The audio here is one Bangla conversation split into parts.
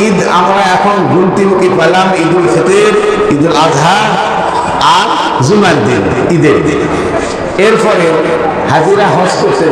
ঈদ আমরা এখন গুনতি মুখে পেলাম ঈদুল উল ঈদুল ঈদ আজহা আর জুমার দিন, ঈদের দিন। এরপরে হাজিরা হস্ত করতে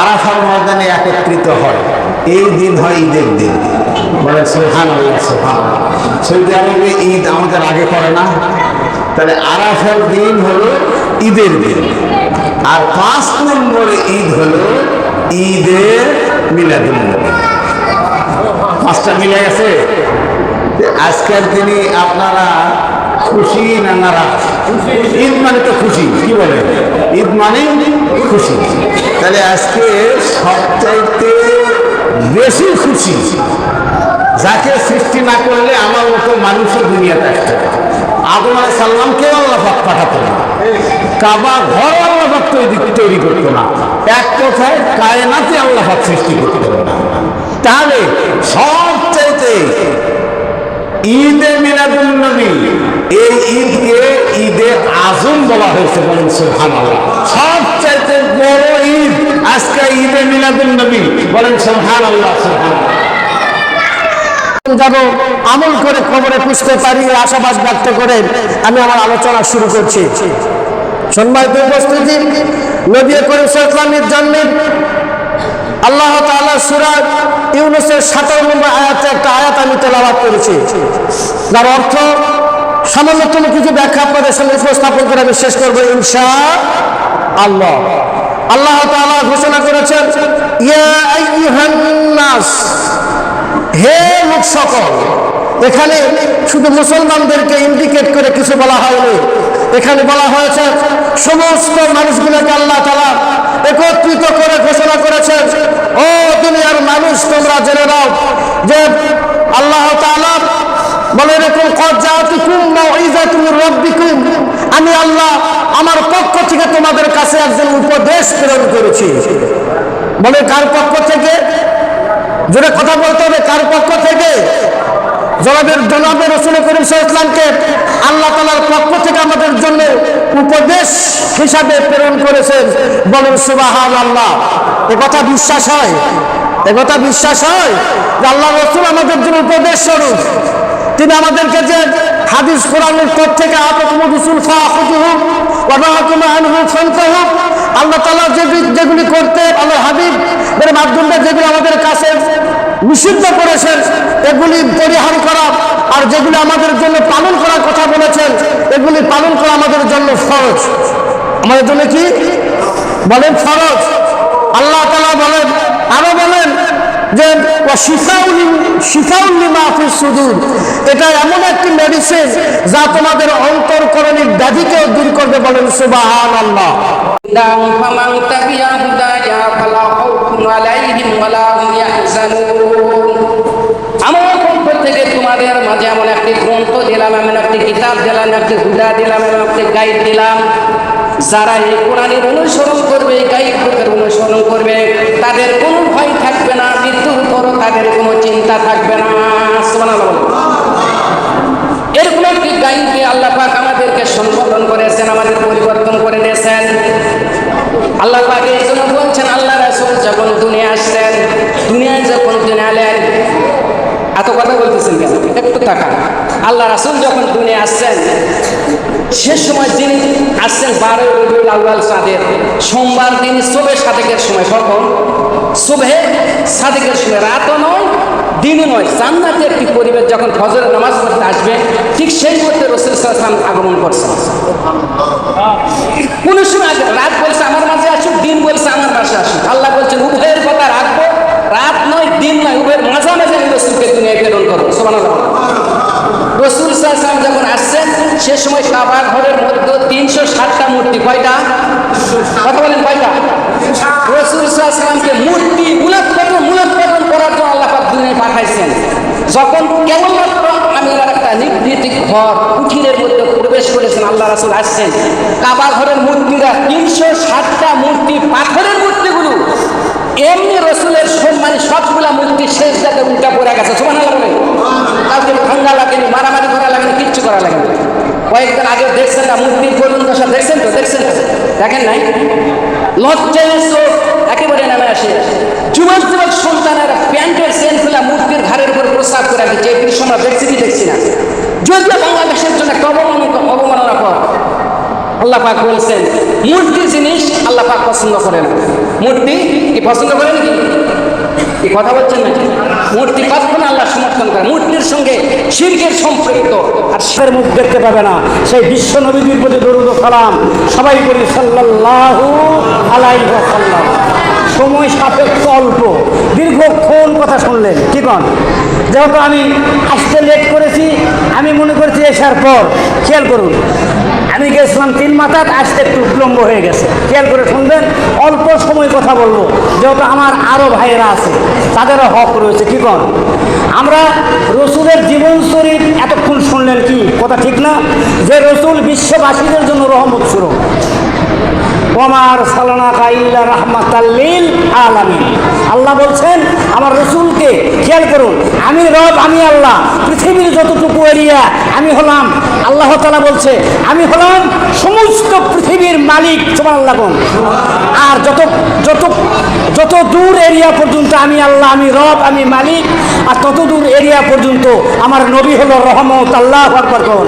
আরাফার ময়দানে একত্রিত হয়। এই দিন হয় ঈদের দিন। সৌদি আরবে ঈদ আমাদের আগে করে না? তাহলে আরাফার দিন হলো ঈদের দিন। আর পাঁচ নম্বরে ঈদ হলো ঈদের মিলাদুল পাঁচটা মিলে গেছে আজকের দিনে আপনারা খুশি না নারাজ? ঈদ মানে তো খুশি, কি বলে ঈদ মানে খুশি। তাহলে আজকে সবচাইতে বেশি খুশি, যাকে সৃষ্টি না করলে আমার মতো মানুষের দুনিয়াতে আসতে আদম আলাই সাল্লামকেও আল্লাহ পাঠাতো না কাবা ঘর আল্লাহ তৈরি তৈরি করতো না। এক কথায় কায়নাতে আল্লাহ সৃষ্টি করতো না তাহলে সবচাইতে ঈদে মিলাদুল নবী এই ঈদকে ঈদে আজম বলা হয়েছে বলেন সুবহানাল্লাহ। সবচাইতে বড় ঈদ আজকে ঈদে মিলাদুল নবী। বলেন, সুবহানাল্লাহ সুবহানাল্লাহ। যাব, আমল করে খবরে পুষতে পারি, আশাবাদ ব্যক্ত করে আমি আমার আলোচনা শুরু করছি। সম্মানিত উপস্থিতি, নবী করিম ইসলামের জন্মে আল্লাহ তাআলা সূরা ইউনুসের 17 নম্বর আয়াতে একটা আয়াত আমি তেলাওয়াত করেছি। যার অর্থ সামান্যতম কিছু ব্যাখ্যা আপনাদের সামনে উপস্থাপন করে আমি শেষ করব, ইনশা আল্লাহ। আল্লাহ ঘোষণা করেছেন হে লোক সকল, এখানে শুধু মুসলমানদেরকে ইন্ডিকেট করে কিছু বলা হয়নি। এখানে বলা হয়েছে, সমস্ত মানুষগুলোকে আল্লাহ তালা একত্রিত করে ঘোষণা করেছেন, ও দুনিয়ার মানুষ, তোমরা জেনে নাও যে আল্লাহ তালা বলে এরকম আমি আল্লাহ আমার পক্ষ থেকে তোমাদের কাছে একজন উপদেশ প্রেরণ করেছি। বলে কার পক্ষ থেকে? জোরে কথা বলতে হবে, কার পক্ষ থেকে? জনাবের জনাবের রসুল করিম ইসলামকে আল্লাহ তালার পক্ষ থেকে আমাদের জন্য উপদেশ হিসাবে প্রেরণ করেছেন। বলেন সুবাহান আল্লাহ এ কথা বিশ্বাস হয়? এ কথা বিশ্বাস হয়? আল্লাহ রসুল আমাদের জন্য উপদেশ স্বরূপ। তিনি আমাদেরকে যে হাদিস কোরআনের পর থেকে আল্লাহ তাআলা যে যেগুলি করতে আল্লাহ হাবিব এর মাধ্যমে যেগুলি আমাদের কাছে নিষিদ্ধ করেছেন, এগুলি পরিহার করা আর যেগুলি আমাদের জন্য পালন করার কথা বলেছেন, এগুলি পালন করা আমাদের জন্য ফরজ। আমাদের জন্য কি? বলেন ফরজ। আল্লাহ তাআলা বলেন আরও বলেন যে শিফাউল্লি মাহফিজ সুদূর এটা এমন একটি মেডিসিন যা তোমাদের অন্তরকরণের ব্যাধিকেও দূর করবে বলেন সুবাহান আল্লাহ আমার পক্ষ থেকে তোমাদের মাঝে এমন একটি গ্রন্থ দিলাম, এমন একটি কিতাব দিলাম একটি হুদা দিলাম, এমন একটি গাইড দিলাম। যারা এই কোরআনের অনুসরণ করবে বুকের অনুসরণ করবে, তাদের কোনো ভয় থাকবে না, মৃত্যুর পরও তাদের কোনো চিন্তা থাকবে না। এরকম একটি গাইডকে আল্লাহ পাক আমাদেরকে সম্বোধন করেছেন, আমাদের পরিবর্তন করে নিয়েছেন। আল্লাহ পাক এই জন্য বলছেন, আল্লাহ রাসূল যখন দুনিয়া আসলেন, দুনিয়ায় যখন তিনি এলেন, এত কথা বলতেছেন কেন? একটু টাকা আল্লাহ রাসূল যখন দুনিয়া আসছেন, সে সময় যিনি আসছেন বারোই রবিউল আউয়াল সাদের সোমবার দিন সোবে সাদেকের সময় কখন শোভে সাদেকের সময়। রাতও নয়, দিনও নয়, জান্নাতে একটি পরিবেশ যখন ফজরের নামাজ পড়তে আসবে, ঠিক সেই মুহূর্তে রসুল সাল্লাম আগমন করছে। কোনো সময় রাত বলছে আমার মাঝে আসুক, দিন বলছে আমার মাঝে আসুক আল্লাহ বলছেন উভয়ের কথা রাখব রাত নয় দিন নয় উভয়ের মাঝামাঝি আমি রসুলকে দুনিয়ায় প্রেরণ করব সমান রসুল সাল্লাম যখন আসছেন সে সময় কাবা ঘরের মধ্যে তিনশো ষাটটা মূর্তি, কয়টা? কথা বলেন, কয়টা? রসুল সাল্লামকে মূর্তি মূলোৎপাদন মূলোৎপাদন করার জন্য আল্লাহ দুনিয়ায় পাঠাইছেন। যখন কেবলমাত্র আমি একটা নির্দিষ্ট ঘর কুঠিরের মধ্যে প্রবেশ করেছেন, আল্লাহ রাসুল আসছেন। কাবা ঘরের মূর্তিরা তিনশো ষাটটা মূর্তি, পাথরের মূর্তিগুলো। এমনি রসুলের সম্মানী সবগুলা মূর্তি শেষ যাতে উল্টা পড়ে গেছে। সমান লাগবে কাউকে ভাঙ্গা লাগেনি, মারামারি করা লাগেনি, কিচ্ছু করা লাগেনি। কয়েকদিন আগে দেখছেন না মূর্তির করুন দশা দেখছেন তো? দেখছেন দেখেন নাই? লজ্জায় চোখ একেবারে নামে আসে যুবক যুবক সন্তানেরা প্যান্টের সেন খুলে মূর্তির ঘাড়ের উপর প্রস্তাব করে দিচ্ছে এই দৃশ্য আমরা দেখছি, কি দেখছি না? যদিও বাংলাদেশের জন্য একটা অবমাননা কর আল্লাহ পাক বলছেন, মূর্তি জিনিস আল্লাহ পাক পছন্দ করেন মূর্তি কি পছন্দ করেন নাকি কথা বলছেন নাকি? মূর্তি কখনো আল্লাহ সমর্থন করে মূর্তির সঙ্গে শিল্পের সম্পৃক্ত আর সে মুখ দেখতে পাবে না। সেই বিশ্ব নবীদের প্রতি দরুদ সালাম সবাই করি আলাইহি ওয়াসাল্লাম। সময় সাপেক্ষ অল্প। দীর্ঘক্ষণ কথা শুনলেন। কি কন? যেহেতু আমি আসতে লেট করেছি, আমি মনে করছি এসার পর। খেয়াল করুন আমি গেছিলাম তিন মাথাত আসতে একটু বিলম্ব হয়ে গেছে। খেয়াল করে শুনবেন, অল্প সময় কথা বলব। যেহেতু আমার আরও ভাইয়েরা আছে, তাদেরও হক রয়েছে, কি কন? আমরা রসুলের জীবন শরীর এতক্ষণ শুনলেন কি? কথা ঠিক না? যে রসুল বিশ্ববাসীদের জন্য রহমত স্বরূপ। ওমার সালানা কাইল্লা রহমাতাল্লিল আলামিন আল্লাহ বলছেন, আমার রসুলকে খেয়াল করুন, আমি রব, আমি আল্লাহ, পৃথিবীর যতটুকু এরিয়া আমি হলাম, আল্লাহ তালা বলছে, আমি হলাম সমস্ত পৃথিবীর মালিক তোমার আল্লাহ। আর যত যত যত দূর এরিয়া পর্যন্ত আমি আল্লাহ, আমি রব, আমি মালিক, আর তত দূর এরিয়া পর্যন্ত আমার নবী হলো রহমত, আল্লাহ আকবর।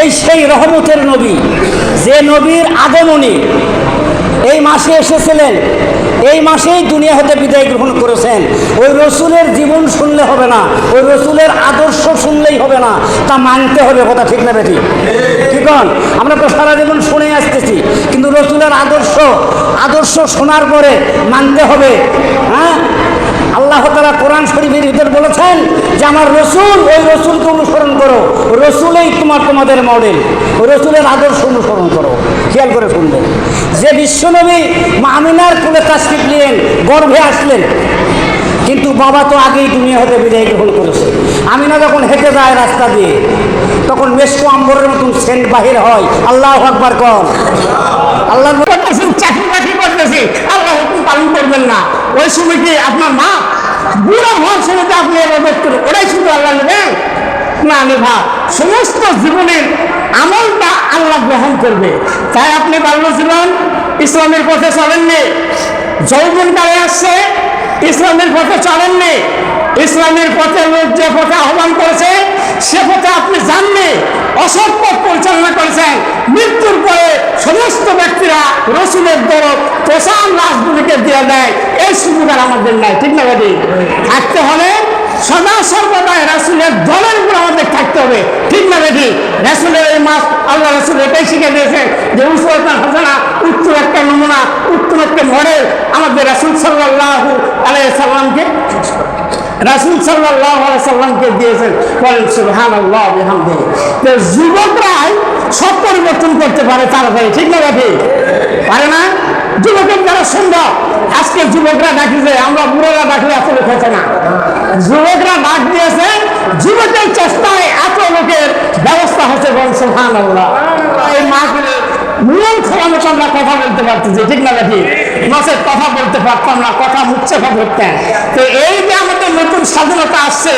এই সেই রহমতের নবী, যে নবীর আগমনী, এই মাসে এসেছিলেন, এই মাসেই দুনিয়া হতে বিদায় গ্রহণ করেছেন। ওই রসুলের জীবন শুনলে হবে না, ওই রসুলের আদর্শ শুনলেই হবে না, তা মানতে হবে কথা ঠিক না বেটি কি কন? আমরা তো সারা জীবন শুনে আসতেছি, কিন্তু রসুলের আদর্শ আদর্শ শোনার পরে মানতে হবে হ্যাঁ? আল্লাহ তালা কোরআন শরীফের ভিতর বলেছেন যে আমার রসুল, ওই রসুলকে অনুসরণ করো। রসুলেই তোমার তোমাদের মডেল। রসুলের আদর্শ অনুসরণ করো। খেয়াল করে শুনবেন। যে বিশ্বনবী মামিনার কুলে তাস্তিক নিলেন, গর্ভে আসলেন, কিন্তু বাবা তো আগেই দুনিয়া হতে বিদায় গ্রহণ করেছে। আমিনা যখন হেঁটে যায় রাস্তা দিয়ে, তখন মেসকো আম্বরের মতন সেন্ট বাহির হয়। আল্লাহ আকবার কর। আল্লাহ চাকরি বাকরি করতেছি? করবেন না। ওই সময় কি আপনার মা বুড়ো হওয়ার সময় আপনি এবার করেন ওটাই শুধু আল্লাহ নেবেন না নেভা সমস্ত জীবনের আমলটা আল্লাহ গ্রহণ করবে। তাই আপনি বাল্য জীবন ইসলামের পথে চলেননি। যৌবনকালে আসছে, ইসলামের পথে চলেননি। ইসলামের পথে লোক যে পথে আহ্বান করেছে, সে পথে আপনি জাননি অসৎ পথ পরিচালনা করেছেন। মৃত্যুর পরে সমস্ত ব্যক্তিরা রসুলের দরদ প্রশান রাজগুলিকে দিয়ে দেয়। এই সুযোগ আর আমাদের নাই, ঠিক না বাদি থাকতে হলে সদা সর্বদাই রাসুলের দলের উপর আমাদের থাকতে হবে, ঠিক না বেটি? রাসুলের এই মাস আল্লাহ রাসুল এটাই শিখে দিয়েছে যে উসরতান হাসানা উত্তর একটা নমুনা উত্তর একটা মডেল আমাদের রাসুল সাল্লাহ আলাই সাল্লামকে রাসুল সাল্লাহ সাল্লামকে দিয়েছেন, বলেন সুবহান আল্লাহ তো যুবকরাই সব পরিবর্তন করতে পারে তাড়াতাড়ি ঠিক না বেটি পারে না? যুবকের যারা সুন্দর। আজকে যুবকরা ডাকি যে আমরা বুড়োরা ডাকলে আসলে খেতে না। যুবকরা ডাক দিয়েছে, যুবকের চেষ্টায় এত লোকের ব্যবস্থা হচ্ছে বল সুহান আল্লাহ মূল খোলামে আমরা কথা বলতে পারতেছি, ঠিক না নাকি? মাসের কথা বলতে পারতাম না, কথা মুচ্ছে ধরতেন তো এই যে আমাদের নতুন স্বাধীনতা আসছে,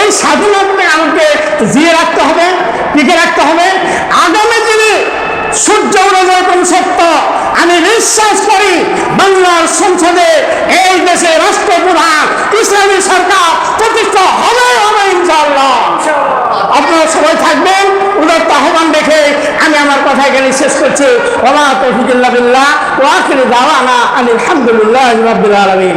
এই স্বাধীনতা আমাকে জিয়ে রাখতে হবে, টিকে রাখতে হবে। আগামী দিনে সূর্য যেরকম সত্য, আমি বিশ্বাস করি বাংলার সংসদে এই দেশে রাষ্ট্রপ্রধান ইসলামী সরকার প্রতিষ্ঠা হবে হবে ইনশাআল্লাহ। আপনারা সবাই থাকবেন। উদার আহ্বান দেখে আমি আমার কথা এখানে শেষ করছি। ওলা তৌফিকুল্লাহ বিল্লাহ। ওয়াকির দাওয়ানা আলহামদুলিল্লাহ রাব্বিল আলামিন।